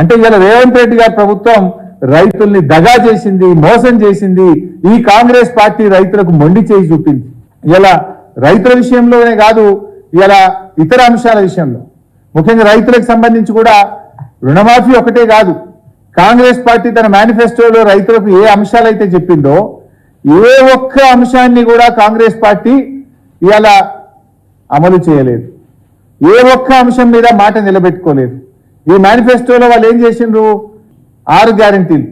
అంటే ఇవాళ రేవంత్ రెడ్డి గారి ప్రభుత్వం రైతుల్ని దగా చేసింది మోసం చేసింది. ఈ కాంగ్రెస్ పార్టీ రైతులకు మొండి చేయి చూపింది. ఇలా రైతుల విషయంలోనే కాదు ఇలా ఇతర అంశాల విషయంలో. ముఖ్యంగా రైతులకు సంబంధించి కూడా రుణమాఫీ ఒకటే కాదు. కాంగ్రెస్ పార్టీ తన మేనిఫెస్టోలో రైతులకు ఏ అంశాలైతే చెప్పిందో ఏ ఒక్క అంశాన్ని కూడా కాంగ్రెస్ పార్టీ ఇలా అమలు చేయలేదు. ఏ ఒక్క అంశం మీద మాట నిలబెట్టుకోలేదు. ఈ మేనిఫెస్టోలో వాళ్ళు ఏం చేసిండ్రు? ఆరు గ్యారంటీలు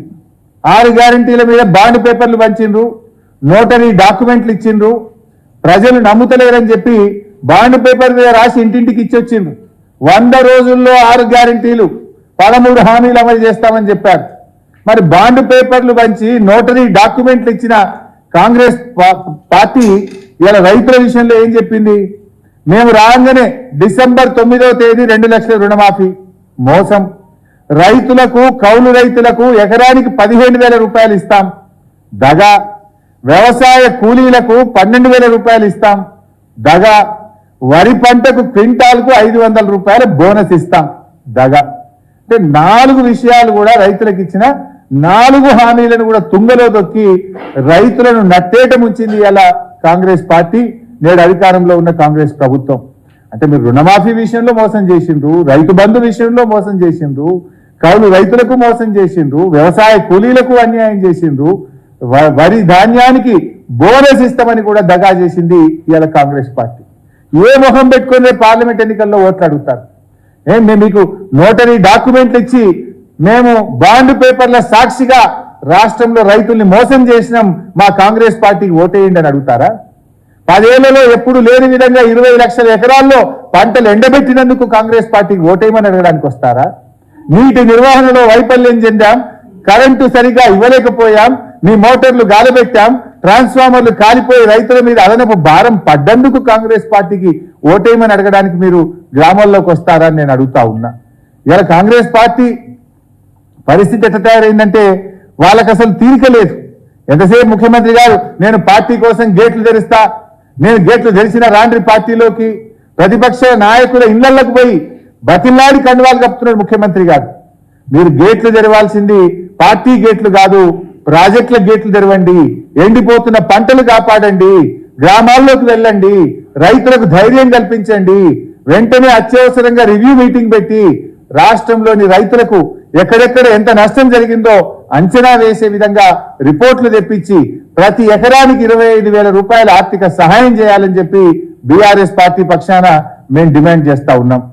ఆరు గ్యారంటీల మీద బాండ్ పేపర్లు పంచిండ్రు. నోటరీ డాక్యుమెంట్లు ఇచ్చిండ్రు. ప్రజలు నమ్ముతలేరని చెప్పి బాండ్ పేపర్ మీద రాసి ఇంటింటికి ఇచ్చొచ్చిండ్రు. వంద రోజుల్లో ఆరు గ్యారంటీలు పదమూడు హామీలు అమలు చేస్తామని చెప్పారు. మరి బాండ్ పేపర్లు పంచి నోటరీ డాక్యుమెంట్లు ఇచ్చిన కాంగ్రెస్ పార్టీ ఇలా రైతుల విషయంలో ఏం చెప్పింది? మేము రాగానే డిసెంబర్ తొమ్మిదవ తేదీ రెండు లక్షల రుణమాఫీ. మోసం. రైతులకు కౌలు రైతులకు ఎకరానికి పదిహేను వేల రూపాయలు ఇస్తాం. దగా. వ్యవసాయ కూలీలకు పన్నెండు వేల రూపాయలు ఇస్తాం. దగా. వరి పంటకు క్వింటాల్కు ఐదు వందల రూపాయల బోనస్ ఇస్తాం. దగా. అంటే నాలుగు విషయాలు కూడా రైతులకు ఇచ్చిన నాలుగు హామీలను కూడా తుంగలో దొక్కి రైతులను నట్టేట ముంచింది ఇలా కాంగ్రెస్ పార్టీ నేడు అధికారంలో ఉన్న కాంగ్రెస్ ప్రభుత్వం. అంటే మీరు రుణమాఫీ విషయంలో మోసం చేసిండ్రు రైతు బంధు విషయంలో మోసం చేసిండ్రు కౌలు రైతులకు మోసం చేసిండ్రు వ్యవసాయ కూలీలకు అన్యాయం చేసిండ్రు వ- వరి ధాన్యానికి బోనస్ ఇస్తామని కూడా దగా చేసింది ఇవాళ కాంగ్రెస్ పార్టీ. ఏ మొహం పెట్టుకుని పార్లమెంట్ ఎన్నికల్లో ఓట్లు అడుగుతారు? ఏం మేము మీకు నోటరీ డాక్యుమెంట్లు ఇచ్చి మేము బాండ్ పేపర్ల సాక్షిగా రాష్ట్రంలో రైతుల్ని మోసం చేసినాం మా కాంగ్రెస్ పార్టీకి ఓటేయండి అని అడుగుతారా? పదేళ్ళలో ఎప్పుడు లేని విధంగా ఇరవై లక్షల ఎకరాల్లో పంటలు ఎండబెట్టినందుకు కాంగ్రెస్ పార్టీకి ఓటేయమని అడగడానికి వస్తారా? నీటి నిర్వహణలో వైఫల్యం చెందాం కరెంటు సరిగా ఇవ్వలేకపోయాం మీ మోటార్లు గాలిపెట్టాం ట్రాన్స్ఫార్మర్లు కాలిపోయి రైతుల మీద అదనపు భారం పడ్డందుకు కాంగ్రెస్ పార్టీకి ఓటేయమని అడగడానికి మీరు గ్రామాల్లోకి వస్తారా అని నేను అడుగుతా ఉన్నా. ఇలా కాంగ్రెస్ పార్టీ పరిస్థితి ఎట్లా తయారైందంటే వాళ్ళకి అసలు తీరిక లేదు. ఎంతసేపు ముఖ్యమంత్రి గారు నేను పార్టీ కోసం గేట్లు తెరుస్తా నేను గేట్లు తెరిచిన రాండ్రి పార్టీలోకి ప్రతిపక్ష నాయకుల ఇళ్ళకు పోయి బతిల్లాడి కండువాలు కప్పుతున్నాడు ముఖ్యమంత్రి గారు. మీరు గేట్లు తెరవాల్సింది పార్టీ గేట్లు కాదు ప్రాజెక్టుల గేట్లు తెరవండి ఎండిపోతున్న పంటలు కాపాడండి గ్రామాల్లోకి వెళ్ళండి రైతులకు ధైర్యం కల్పించండి వెంటనే అత్యవసరంగా రివ్యూ మీటింగ్ పెట్టి రాష్ట్రంలోని రైతులకు ఎక్కడెక్కడ ఎంత నష్టం జరిగిందో అంచనా వేసే విధంగా రిపోర్ట్లు తెప్పించి ప్రతి ఎకరానికి ఇరవై ఐదు వేల రూపాయల ఆర్థిక సహాయం చేయాలని చెప్పి బీఆర్ఎస్ పార్టీ పక్షాన మేము డిమాండ్ చేస్తా ఉన్నాం.